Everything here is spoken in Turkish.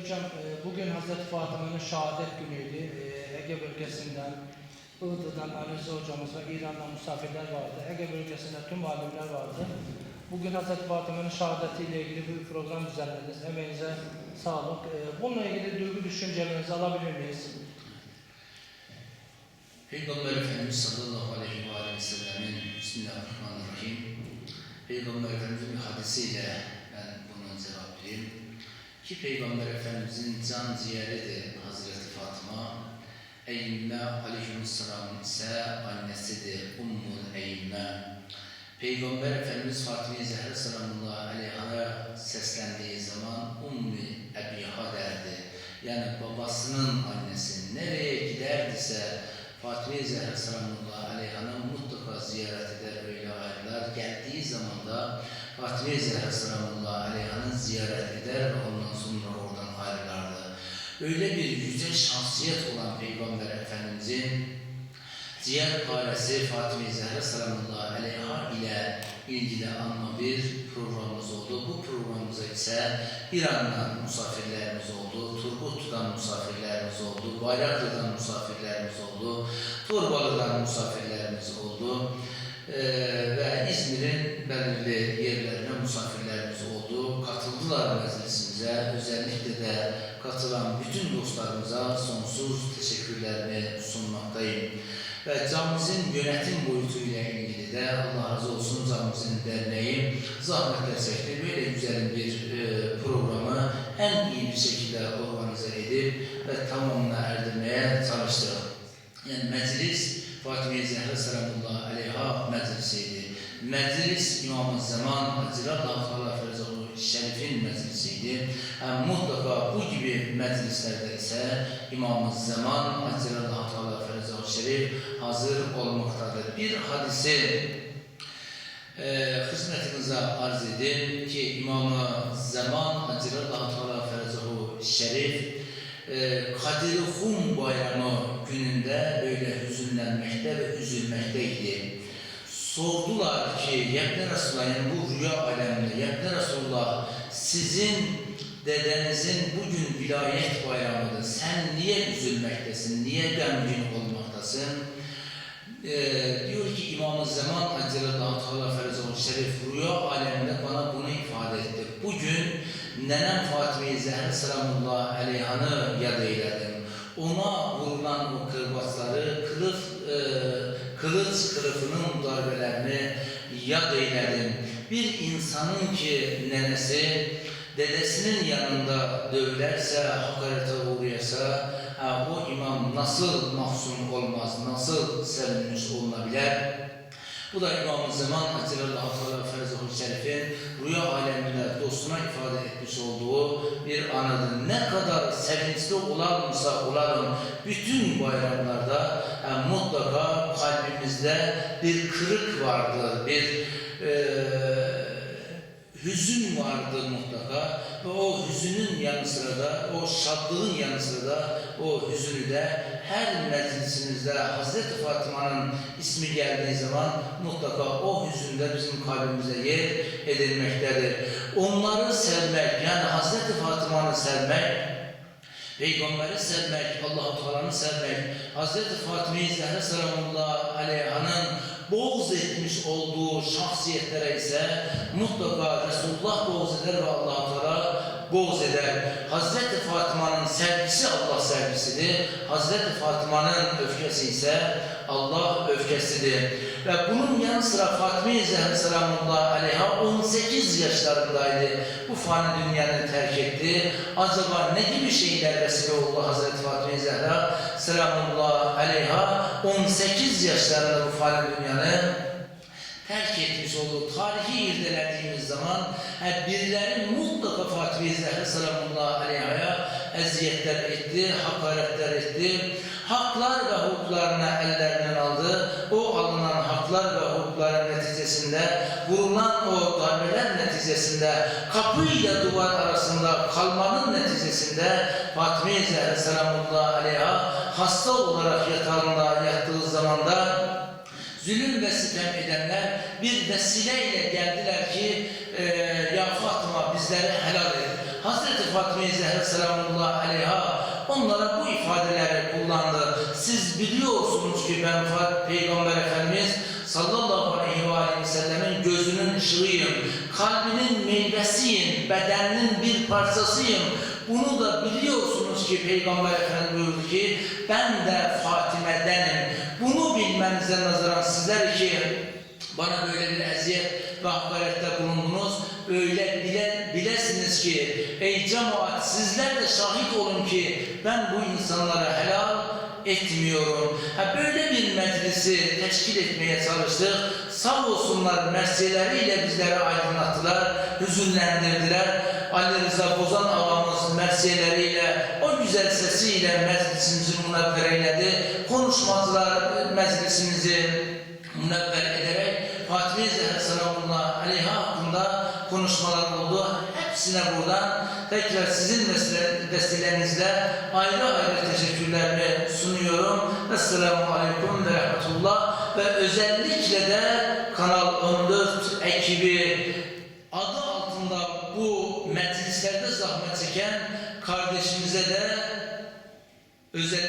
Hocam e, bugün Hazreti Fatıma'nın şehadet günüydü. E, Ege bölgesinden, Iğdır'dan Alize hocamız ve İran'dan misafirler vardı. Ege bölgesinde tüm alimler vardı. Bugün Hazreti Fatıma'nın şehadetiyle ilgili bir program düzenlediniz. Emeğinize sağlık. E, Bununla ilgili duygu düşüncelerinizi alabilir miyiz? Peygamber Efendimiz sallallahu aleyhi ve aleyhi ve sellemin Bismillahirrahmanirrahim. Peygamber Efendimizin hadisiyle ben bunu cevap vereyim. Ki Peygamber Efendimizin can ciğeridir Hazreti Fatıma. Eyyime aleyhisselam ise annesidir Ummul Eyyime. Peygamber Efendimiz Fatıma-i Zehra salamullahi aleyha'ya seslendiği zaman Ummi Ebiha derdi. Yani babasının annesi nereye giderdiyse Fatıma-i Zehra salamullahi aleyha'nı mutlaka ziyaret eder öyle ayrılar. Geldiği zaman da Fatıma-i Zehra salamullahi aleyha'nı ziyaret eder ve ondan. Öyle bir yüce şahsiyet olan Peygamber Efendimizin Ciğer Paresi Fatıma Zehra Salamullahi Aleyha ile ilgili anma bir programımız oldu. Bu programımıza ise İran'dan misafirlerimiz oldu, Turgut'tan misafirlerimiz oldu, Bayraklı'dan misafirlerimiz oldu, Torbalı'dan misafirlerimiz oldu Ee, ve İzmir'in belirli yerlerine misafirlerimiz oldu. Katıldılar meclisimize. Özellikle de katılan bütün dostlarımıza sonsuz teşekkürlerimi sunmaktayım. Ve camimizin yönetim boyutuyla ilgili de Allah razı olsun camimizin derneği zahmetler çekti. Böyle güzel bir e, programı en iyi bir şekilde organize edip ve tamamına erdirmeye çalıştık. Yani meclis Fatıma Zehra Selamullahi Aleyha meclisiydi. Meclis İmam-ı Zaman Hazirat Allah Ferzahu Şerif'in meclisiydi. Yani mutlaka bu gibi meclislerde ise İmam-ı Zaman Hazirat Allah Ferzahu Şerif hazır olmaktadır. Bir hadisi e, hizmetinize arz edin ki İmam-ı Zaman Hazirat Allah Ferzahu Şerif e, Kadir Hum bayramı gününde böyle hüzünlenmekte ve üzülmekteydi. Sordular ki Yebne Resulullah yani bu rüya aleminde Yebne Resulullah sizin dedenizin bugün vilayet bayramıdır. Sen niye üzülmektesin? Niye gemgin olmaktasın? Ee, diyor ki İmam-ı Zaman Accelallahu Teala Ferzavul Şerif rüya aleminde bana bunu ifade etti. Bugün nenem Fatıma-i Zehra Selamullahi Aleyhan'ı yad eyledim. Ona vurulan o kırbaçları, kılıf, e, kılıç kılıfının darbelerini yad eyledim. Bir insanın ki nenesi dedesinin yanında dövülerse, hakarete uğrayasa, ha, o imam nasıl mahzun olmaz, nasıl sevinmiş olunabilir? Bu da İmam-ı Zaman Hazilallahu Teala Ferzahul bir anıdır. Ne kadar sevinçli olalımsa olalım, bütün bayramlarda yani mutlaka kalbimizde bir kırık vardır, bir eee hüzün vardır mutlaka ve o hüzünün yanı sıra da, o şadlığın yanı sıra da o hüzünü de her meclisimizde Hazreti Fatıma'nın ismi geldiği zaman mutlaka o hüzün de bizim kalbimize yer edilmektedir. Onları sevmek yani Hazreti Fatıma'nı sevmek Peygamberi sevmek, Allah-u Teala'nı sevmek, Hazreti Fatıma-i Zehra Selamullahi Aleyha'nın boğz etmiş olduğu şahsiyetlere ise mutlaka Resulullah boğz eder ve allah Teala boğz eder. Hazreti Fatıma'nın sevgisi Allah sevgisidir. Hazreti Fatıma'nın öfkesi ise Allah öfkesidir. Ve bunun yanı sıra Fatıma-i Zehra Selamullahi Aleyha 18 yaşlarındaydı. Bu fani dünyanı terk etti. Acaba ne gibi şeyler oldu Hazreti Fatıma-i Zehra Selamullahi Aleyha 18 yaşlarında bu fani dünyanı terk etmiş olduğu tarihi irdelediğimiz zaman yani birileri mutlaka Fatih Zehra Selamullahi Aleyha'ya eziyetler etti, hakaretler etti. Haklar ve hukuklarını ellerinden aldı. O alınan haklar ve hukukların neticesinde vurulan o darbeler neticesinde kapıyla duvar arasında kalmanın neticesinde Fatih Zehra Selamullahi Aleyha hasta olarak yatağında yattığı zamanda zulüm ve sitem edenler bir vesileyle geldiler ki e, ya Fatıma bizlere helal et. Hazreti Fatıma-i Zehra selamullahi aleyha onlara bu ifadeleri kullandı. Siz biliyorsunuz ki ben Peygamber Efendimiz sallallahu aleyhi ve sellemin gözünün ışığıyım, kalbinin meyvesiyim, bedeninin bir parçasıyım. Bunu da biliyorsunuz ki Peygamber Efendimiz buyurdu ki ben de Fatime'denim. Bunu bilmenize nazaran sizler ki bana böyle bir eziyet ve hakarette bulundunuz. Öyle bile, bilesiniz ki ey cemaat sizler de şahit olun ki ben bu insanlara helal etmiyorum. Ha böyle bir meclisi teşkil etmeye çalıştık. Sağ olsunlar mersileriyle bizleri aydınlattılar, hüzünlendirdiler. Ali Rıza Bozan ağamız mersileriyle, o güzel sesiyle meclisimizi münevver eyledi. Konuşmacılar meclisimizi münevver ederek Fatih Zehra Selamullahi Aleyha hakkında konuşmalar oldu. Hepsine buradan tekrar sizin vesilenizle ayrı ayrı teşekkürlerimi sunuyorum. Esselamu Aleyküm ve Rahmetullah ve özellikle de Kanal 14 ekibi adı altında bu meclislerde zahmet çeken kardeşimize de özellikle.